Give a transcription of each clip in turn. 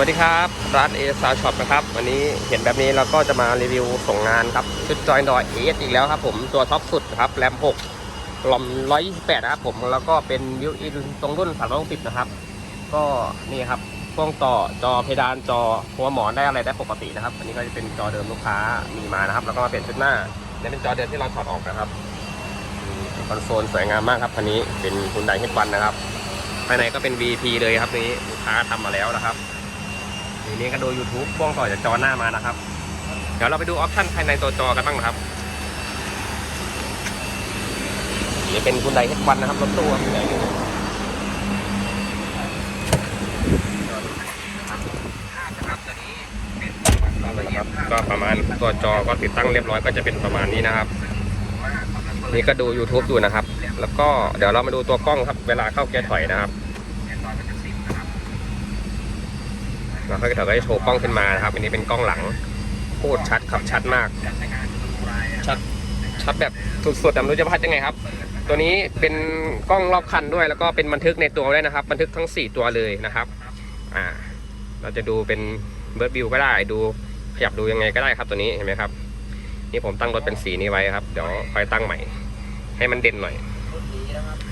วัสดีครับ ร้านเอซาช็อปนะครับ วันนี้เห็นแบบนี้เราก็จะมารีวิวส่งงานครับชุดจอยดอยเอสอีกแล้วครับผมตัวท็อปสุดครับแรม6ลอม128นะครับผมแล้วก็เป็นวิวอินตรงรุ่น360นะครับ ก็นี่ครับพ่วงต่อจอเพดานจอหัวหมอนได้อะไรได้ปกตินะครับ อันนี้ก็จะเป็นจอเดิมลูกค้ามีมานะครับ แล้วก็มาเปลี่ยนชุดหน้านี่เป็นจอเดิมที่เราถอดออกนะครับคอนโซลสวยงามมากครับคันนี้เป็นคุณไดเฮดวันนะครับภายในก็เป็น VP เลยครับนี้ลูกค้าทำมาแล้วนะครับ ทีนี้ก็ดู YouTube พ่วงต่อจากจอหน้ามานะครับ เดี๋ยวเราไปดูออปชั่นภายในตัวจอกันบ้างนะครับนี่เป็นคุณไดเฮดวันนะครับรถตู้ครับใหญ่เลยนะครับก็ประมาณตัวจอก็ติดตั้งเรียบร้อยก็จะเป็นประมาณนี้นะครับ นี่ก็ดู YouTube อยู่นะครับ แล้วก็เดี๋ยวเรามาดูตัวกล้องครับ เวลาเข้าเกียร์ถอยนะครับ แล้วก็เดี๋ยวก็จะโชว์กล้องขึ้นมานะครับอันนี้เป็นกล้องหลังโคตรชัดครับชัดมาก ชัดชัดแบบสุดๆแต่ไม่รู้จะพัดยังไงครับ ตัวนี้เป็นกล้องรอบคันด้วย แล้วก็เป็นบันทึกในตัวด้วยนะครับ บันทึกทั้ง 4 ตัวเลยนะครับอ่าเราจะดูเป็นเบิร์ดวิวก็ได้ดูขยับดูยังไงก็ได้ครับตัวนี้เห็นไหมครับ นี่ผมตั้งรถเป็นสีนี้ไว้ครับ เดี๋ยวค่อยตั้งใหม่ ให้มันเด่นหน่อย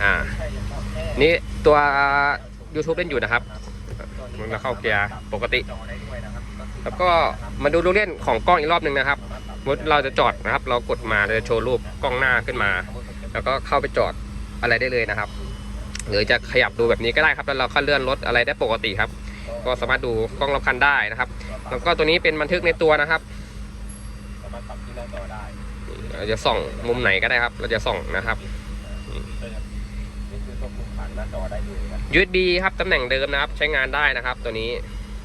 อ่านี่ตัว YouTube เล่นอยู่นะครับ มันมาเข้าเกียร์ปกติ แล้วก็มาดูลูกเล่นของกล้องอีกรอบหนึ่งนะครับมมติเราจะจอดนะครับ เรากดมาเราจะโชว์รูปกล้องหน้าขึ้นมา แล้วก็เข้าไปจอดอะไรได้เลยนะครับ หรือจะขยับดูแบบนี้ก็ได้ครับ แล้วเราก็เลื่อนรถอะไรได้ปกติครับ ก็สามารถดูกล้องรอบคันได้นะครับ แล้วก็ตัวนี้เป็นบันทึกในตัวนะครับเราจะส่องมุมไหนก็ได้ครับ เราจะส่องนะครับ USB ครับตำแหน่งเดิมนะครับ ใช้งานได้นะครับ ตัวนี้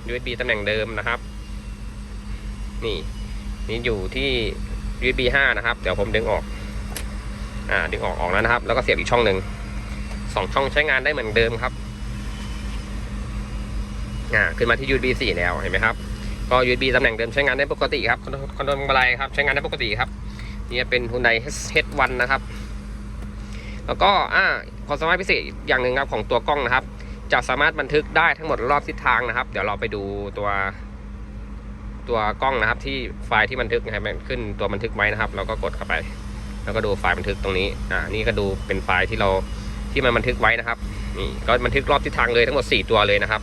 USB ตำแหน่งเดิมนะครับ นี่ นี่อยู่ที่ USB 5นะครับ เดี๋ยวผมดึงออก อ่า ดึงออกออกแล้วนะครับ แล้วก็เสียบอีกช่องหนึ่งสองช่องใช้งานได้เหมือนเดิมครับ อ่า ขึ้นมาที่ USB 4แล้ว เห็นไหมครับ ก็ USB ตำแหน่งเดิมใช้งานได้ปกติครับ คอนโทรลคอนโทรลอะไรครับ ใช้งานได้ปกติครับ นี่เป็น Hyundai H1 นะครับ แล้วก็อ่าความสามารถพิเศษอย่างหนึ่งครับของตัวกล้องนะครับ จะสามารถบันทึกได้ทั้งหมดรอบทิศทางนะครับ เดี๋ยวเราไปดูตัวตัวกล้องนะครับ ที่ไฟล์ที่บันทึกนะครับขึ้นตัวบันทึกไว้นะครับ เราก็กดเข้าไป แล้วก็ดูไฟล์บันทึกตรงนี้อ่านี่ก็ดูเป็นไฟล์ที่เราที่มันบันทึกไว้นะครับนี่ก็บันทึกรอบทิศทางเลยทั้งหมด 4 ตัวเลยนะครับ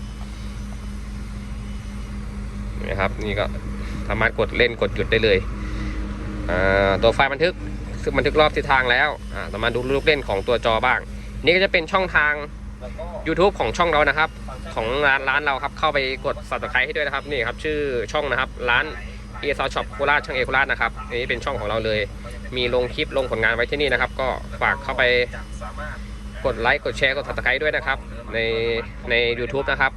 นะครับ นี่ก็สามารถกดเล่นกดหยุดได้เลยอ่าตัวไฟล์บันทึก บันทึกรอบทิศทางแล้วอ่าต่อมาดูลูกเล่นของตัวจอบ้าง นี่ก็จะเป็นช่องทาง YouTube ของช่องเรานะครับ ของร้านร้านเราครับเข้าไปกด subscribe ให้ด้วยนะครับนี่ครับชื่อช่องนะครับร้านเอซอช็อปโคราชช่างเอโคราชนะครับนนี้เป็นช่องของเราเลย มีลงคลิปลงผลงานไว้ที่นี่นะครับ ก็ฝากเข้าไปกดไลค์กดแชร์กด subscribe ด้วยนะครับ ในใน YouTube นะครับ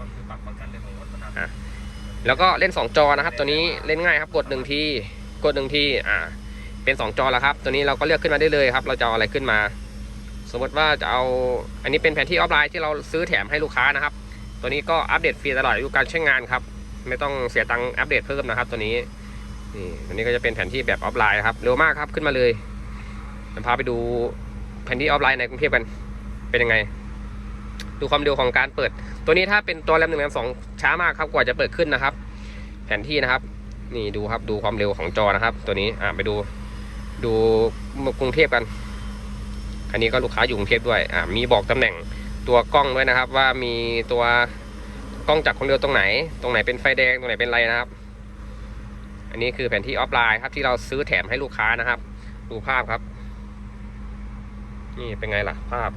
แล้วก็เล่น 2 จอนะครับ ตัวนี้เล่นง่ายครับกด1ทีกด1ทีอ่า เป็น 2 จอแล้วครับ ตัวนี้เราก็เลือกขึ้นมาได้เลยครับ เราจะเอาอะไรขึ้นมา สมมติว่าจะเอาอันนี้เป็นแผนที่ออฟไลน์ที่เราซื้อแถมให้ลูกค้านะครับ ตัวนี้ก็อัปเดตฟรีตลอดอายุการใช้งานครับ ไม่ต้องเสียตังค์อัปเดตเพิ่มนะครับ ตัวนี้นี่ตัวนี้ก็จะเป็นแผนที่แบบออฟไลน์ครับเร็วมากครับขึ้นมาเลยจะพาไปดูแผนที่ออฟไลน์ในกรุงเทพกันเป็นยังไง ดูความเร็วของการเปิด ตัวนี้ถ้าเป็นตัวแรมหนึ่งแรมสองช้ามากครับกว่าจะเปิดขึ้นนะครับ แผนที่นะครับ นี่ดูครับดูความเร็วของจอนะครับ ตัวนี้อ่าไปดู ดูกรุงเทพกัน อันนี้ก็ลูกค้าอยู่กรุงเทพด้วยอ่ามีบอกตำแหน่งตัวกล้องด้วยนะครับ ว่ามีตัวกล้องจับความเร็วตรงไหน ตรงไหนเป็นไฟแดงตรงไหนเป็นอะไรนะครับ อันนี้คือแผนที่ออฟไลน์ครับที่เราซื้อแถมให้ลูกค้านะครับ ดูภาพครับ นี่เป็นไงล่ะภาพ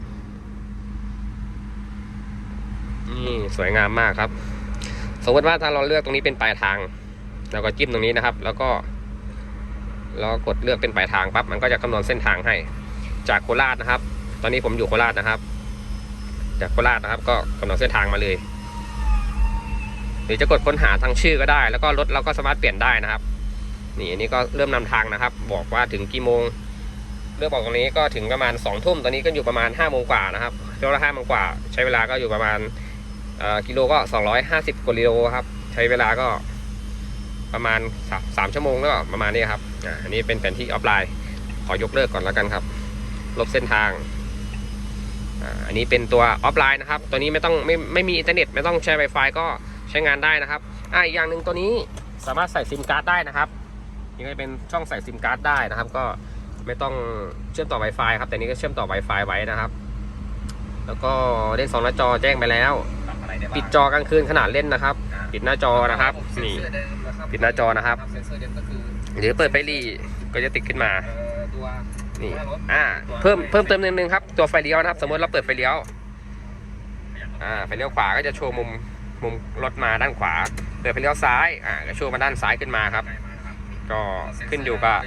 นี่สวยงามมากครับ สมมติว่าถ้าเราเลือกตรงนี้เป็นปลายทางเราก็จิ้มตรงนี้นะครับ แล้วก็ เราก็กดเลือกเป็นปลายทางปั๊บมันก็จะคำนวณเส้นทางให้ จากโคราชนะครับ ตอนนี้ผมอยู่โคราชนะครับ จากโคราชนะครับ ก็กำหนดเส้นทางมาเลย หรือจะกดค้นหาทางชื่อก็ได้ แล้วก็รถเราก็สามารถเปลี่ยนได้นะครับ นี่อันนี้ก็เริ่มนำทางนะครับ บอกว่าถึงกี่โมงเลือกบอกตรงนี้ก็ถึงประมาณ2องทุ่มตอนนี้ก็อยู่ประมาณ5้าโมงกว่านะครับช่วงละห้าโมงกว่า ใช้เวลาก็อยู่ประมาณกิโลก็ 250กว่ากิโลครับ ใช้เวลาก็ประมาณสามชั่วโมงแล้วก็ประมาณนี้ครับ อันนี้เป็นแผนที่ออฟไลน์ ขอยกเลิกก่อนแล้วกันครับ ลบเส้นทาง อันนี้เป็นตัวออฟไลน์นะครับ ตัวนี้ไม่ต้องไม่ไม่มีอินเทอร์เน็ตไม่ต้องใช้ Wi-Fi ก็ใช้งานได้นะครับอ่าอีกอย่างหนึ่งตัวนี้สามารถใส่ซิมการ์ดได้นะครับนี่ก็จะเป็นช่องใส่ซิมการ์ดได้นะครับ ก็ไม่ต้องเชื่อมต่อ Wi-Fi ครับ แต่นี้ก็เชื่อมต่อ Wi-Fi ไว้นะครับ แล้วก็เล่นสองหน้าจอแจ้งไปแล้ว ปิดจอกลางคืนขนาดเล่นนะครับ ปิดหน้าจอนะครับ นี่เซ็เซอร์เดิมะครับปิดหน้าจอนะครับ หรือเปิดไฟหลีก็จะติดขึ้นมานี่อ่าเพิ่มเพิ่มเติมนิดนึงครับ ตัวไฟเลี้ยวนะครับ สมมติเราเปิดไฟเลี้ยวอ่าไฟเลี้ยวขวาก็จะโชว์มุมมุมรถมาด้านขวาเปิดไฟเลี้ยวซ้ายอ่าก็โชว์มาด้านซ้ายขึ้นมาครับ ก็ขึ้นอยู่กับ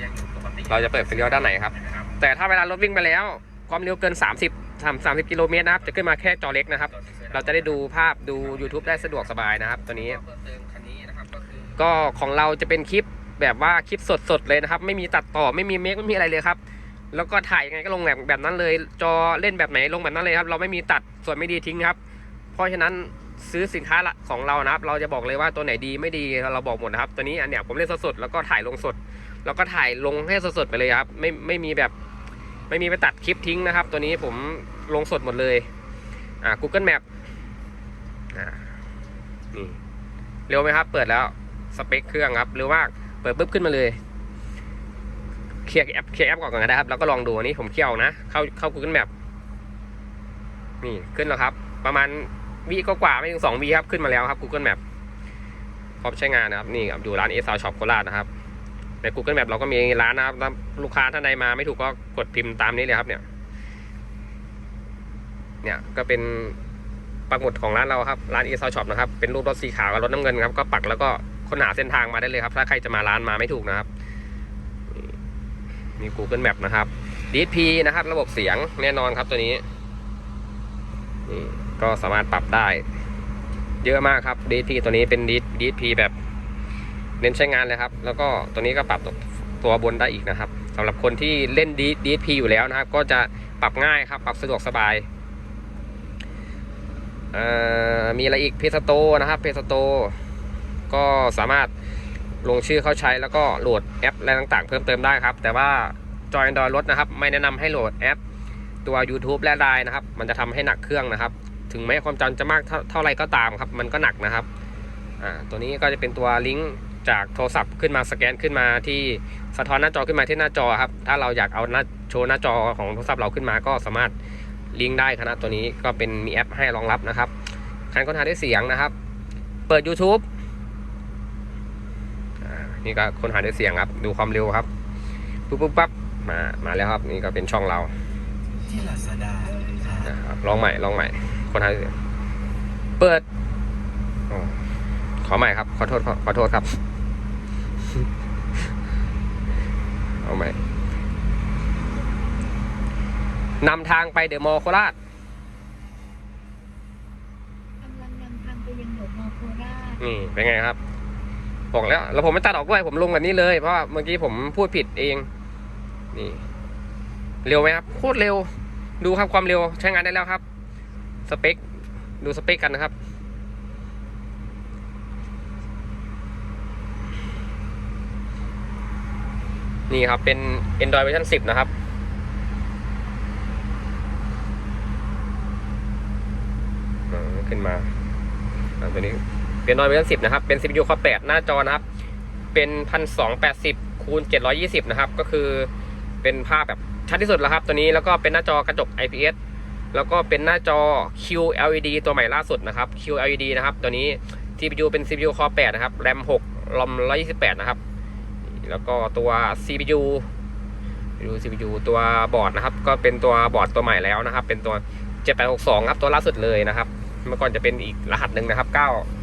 เราจะเปิดไฟเลี้ยวด้านไหนครับ แต่ถ้าเวลารถวิ่งไปแล้ว ความเร็วเกิน 30 3 30กิโลเมตรนะครับ จะขึ้นมาแค่จอเล็กนะครับ เราจะได้ดูภาพดู YouTube ได้สะดวกสบายนะครับ ตัวนี้ ก็ของเราจะเป็นคลิป แบบว่าคลิปสดๆเลยนะครับ ไม่มีตัดต่อไม่มีเมคไม่มีอะไรเลยครับ แล้วก็ถ่ายยังไงก็ลงแบบแบบนั้นเลย จอเล่นแบบไหนลงแบบนั้นเลยครับ เราไม่มีตัดส่วนไม่ดีทิ้งครับ เพราะฉะนั้นซื้อสินค้าละของเรานะครับ เราจะบอกเลยว่าตัวไหนดีไม่ดีเราบอกหมดนะครับ ตัวนี้อันเนี้ยผมเล่นสดๆแล้วก็ถ่ายลงสด แล้วก็ถ่ายลงให้สดๆไปเลยครับไม่ไม่มีแบบไม่มีไปตัดคลิปทิ้งนะครับ ตัวนี้ผมลงสดหมดเลยอ่า Google Map อ่านี่เร็วไหมครับ เปิดแล้วสเปคเครื่องครับหรือว่าก เปิดปุ๊บขึ้นมาเลยเคลียร์แอปเคลียร์แอปก่อนก็ได้ครับ แล้วก็ลองดูอันนี้ผมเคี่ยวนะ เข้าเข้า Google Map นี่ขึ้นแล้วครับ ประมาณวีก็กว่าไม่ถึงสองวีครับขึ้นมาแล้วครับ Google Map พร้อมใช้งานนะครับนี่ครับอยู่ร้านเอซาวช็อปโคราชนะครับใน Google Map เราก็มีร้านนะครับลูกค้าท่านใดมาไม่ถูกก็กดพิมพ์ตามนี้เลยครับเนี่ย เนี่ยก็เป็นปักหมุดของร้านเราครับร้านเอซาวช็อปนะครับเป็นรูปรถสีขาวกับรถน้ำเงินครับก็ปักแล้วก็ ค้นหาเส้นทางมาได้เลยครับ ถ้าใครจะมาร้านมาไม่ถูกนะครับมี Google Map นะครับ DSP นะครับ ระบบเสียงแน่นอนครับตัวนี้นี่ก็สามารถปรับได้ เยอะมากครับ DSP ตัวนี้เป็น DSP แบบเน้นใช้งานเลยครับ แล้วก็ตัวนี้ก็ปรับตัวบนได้อีกนะครับสำหรับคนที่เล่น DSP อยู่แล้วนะครับ ก็จะปรับง่ายครับ ปรับสะดวกสบายมีอะไรอีกเพสโตนะครับเพสโต ก็สามารถลงชื่อเข้าใช้แล้วก็โหลดแอปอะไรต่างๆ เพิ่มเติมได้ครับ แต่ว่าจอย Android รถนะครับ ไม่แนะนำให้โหลดแอป ตัว YouTube และไลน์นะครับ มันจะทำให้หนักเครื่องนะครับ ถึงแม้ความจำจะมากเท่าไรก็ตามครับ มันก็หนักนะครับอ่าตัวนี้ก็จะเป็นตัวลิงก์จากโทรศัพท์ขึ้นมาสแกนขึ้นมาที่สะท้อนหน้าจอขึ้นมาที่หน้าจอครับ ถ้าเราอยากเอาหน้าโชว์หน้าจอของโทรศัพท์เราขึ้นมาก็สามารถลิงก์ได้คณะตัวนี้ก็เป็นมีแอปให้รองรับนะครับการค้นหาด้วยเสียงนะครับ เปิด YouTube นี่ก็ค้นหาด้วยเสียงครับ ดูความเร็วครับปุ๊บปุ๊บปั๊บมามาแล้วครับ นี่ก็เป็นช่องเราที่ลาซาด้านะครับลองใหม่ลองใหม่ค้นหาด้วยเสียงเปิดออขอใหม่ครับขอโทษขอขอโทษครับเอาใหม่นำทางไปเดอะมอลล์โคราชกำลังนำทางไปยังโดดมอโคราชนี่เป็นไงครับ บอกแล้ว แล้วผมไม่ตัดออกด้วย ผมลงแบบนี้เลย เพราะเมื่อกี้ผมพูดผิดเอง นี่ เร็วไหมครับ โคตรเร็ว ดูครับความเร็วใช้งานได้แล้วครับ สเปค ดูสเปคกันนะครับนี่ครับ เป็น Android version 10 นะครับ ขึ้นมาอ่าตัวนี้ เป็นนอยเวอร์ชันสิบนะครับ เป็น CPU Core 8 หน้าจอนะครับ เป็นพันสองแปดสิบคูณเจ็ดร้อยี่สิบนะครับ ก็คือเป็นภาพแบบชัดที่สุดแล้วครับ ตัวนี้แล้วก็เป็นหน้าจอกระจก IPS แล้วก็เป็นหน้าจอ QLED ตัวใหม่ล่าสุดนะครับ QLED นะครับ ตัวนี้ CPU เป็น CPU Core 8 นะครับ RAM 6 ROM 128 นะครับ แล้วก็ตัว CPU ดู CPU ตัวบอร์ดนะครับ ก็เป็นตัวบอร์ดตัวใหม่แล้วนะครับ เป็นตัว7862 ครับ ตัวล่าสุดเลยนะครับ เมื่อก่อนจะเป็นอีกรหัสหนึ่งนะครับ 9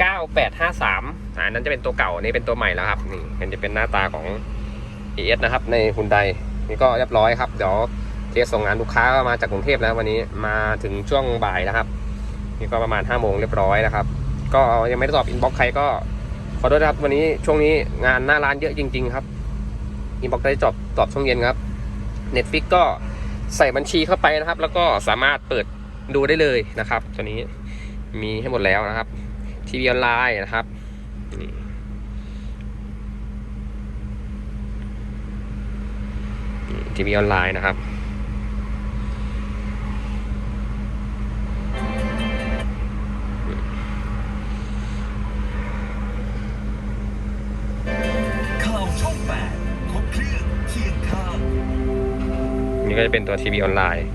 9853อ่านั้นจะเป็นตัวเก่าอันนี้เป็นตัวใหม่แล้วครับนี่มันจะเป็นหน้าตาของ ES นะครับ ในฮุนไดนี่ก็เรียบร้อยครับเดี๋ยวเทสส่งงานลูกค้าก็มาจากกรุงเทพแล้ววันนี้มาถึงช่วงบ่ายนะครับ นี่ก็ประมาณ5โมงเรียบร้อยนะครับ ก็ยังไม่ได้ตอบอินบ็อกใครก็ขอโทษนะครับวันนี้ช่วงนี้งานหน้าร้านเยอะจริง ๆ ครับอินบ็อกได้จอบตอบช่วงเย็นครับ Netflix ก็ใส่บัญชีเข้าไปนะครับ แล้วก็สามารถเปิดดูได้เลยนะครับ ตัวนี้มีให้หมดแล้วนะครับ ทีวีออนไลน์นะครับทีวีออนไลน์นะครับนี่ก็จะเป็นตัวทีวีออนไลน์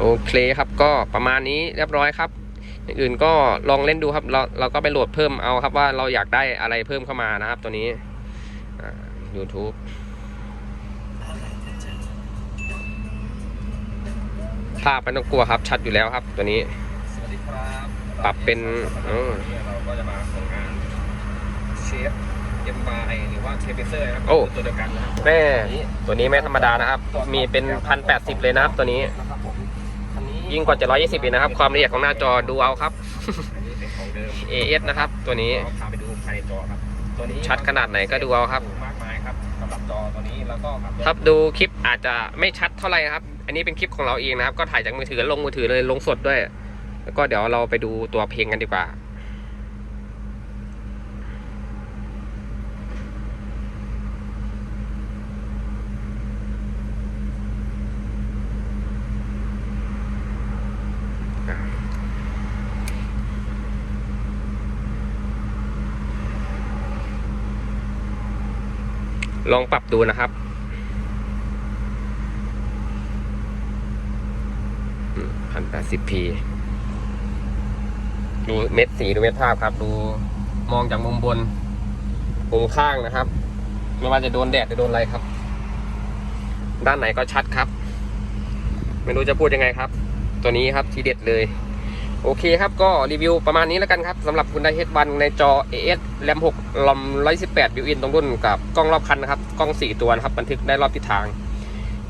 โอเคครับก็ประมาณนี้เรียบร้อยครับอย่างอื่นก็ลองเล่นดูครับ เราเราก็ไปโหลดเพิ่มเอาครับว่าเราอยากได้อะไรเพิ่มเข้ามานะครับ ตัวนี้อ่า YouTube อะไรจะเจอภาพไม่ต้องกลัวครับ ชัดอยู่แล้วครับ ตัวนี้สวัสดีครับปรับเป็นอืมวันนี้เราก็จะมาส่งงานเชฟเอ็มบายหรือว่าเชฟเบเซอร์นะครับโอ้ตัวเดียวกันนะครับแม่ตัวนี้ไม่ธรรมดานะครับ มีเป็นพันแปดสิบเลยนะครับตัวนี้ ยิ่งกว่า 720อีกนะครับ ความละเอียดของหน้าจอดูเอาครับอันนี้เป็นของเดิม AS นะครับ ตัวนี้เราพาไปดูภายในจอครับตัวนี้ชัดขนาดไหนก็ดูเอาครับ มากมายครับสำหรับจอตัวนี้แล้วก็ครับครับดูคลิปอาจจะไม่ชัดเท่าไหร่นะครับ อันนี้เป็นคลิปของเราเองนะครับ ก็ถ่ายจากมือถือลงมือถือเลยลงสดด้วย แล้วก็เดี๋ยวเราไปดูตัวเพลงกันดีกว่า ลองปรับดูนะครับพันแปดสิบพีดูเม็ดสีดูเม็ดภาพครับ ดูมองจากมุมบน มุมข้างนะครับ ไม่ว่าจะโดนแดดหรือโดนอะไรครับ ด้านไหนก็ชัดครับ ไม่รู้จะพูดยังไงครับ ตัวนี้ครับทีเด็ดเลย โอเคครับก็รีวิวประมาณนี้แล้วกันครับสำหรับคุณได้เฮดวันในจอ AS แรม6ลำ118บิวอินตรงรุ่นกับกล้องรอบคันนะครับ กล้อง 4 ตัวนะครับบันทึกได้รอบทิศทาง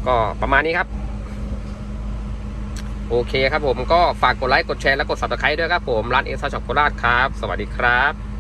ก็ประมาณนี้ครับ โอเคครับผมก็ฝากกดไลค์ กดแชร์ และกด subscribe ด้วยครับผม ร้านเอซ่าช็อกโกแลตครับ สวัสดีครับ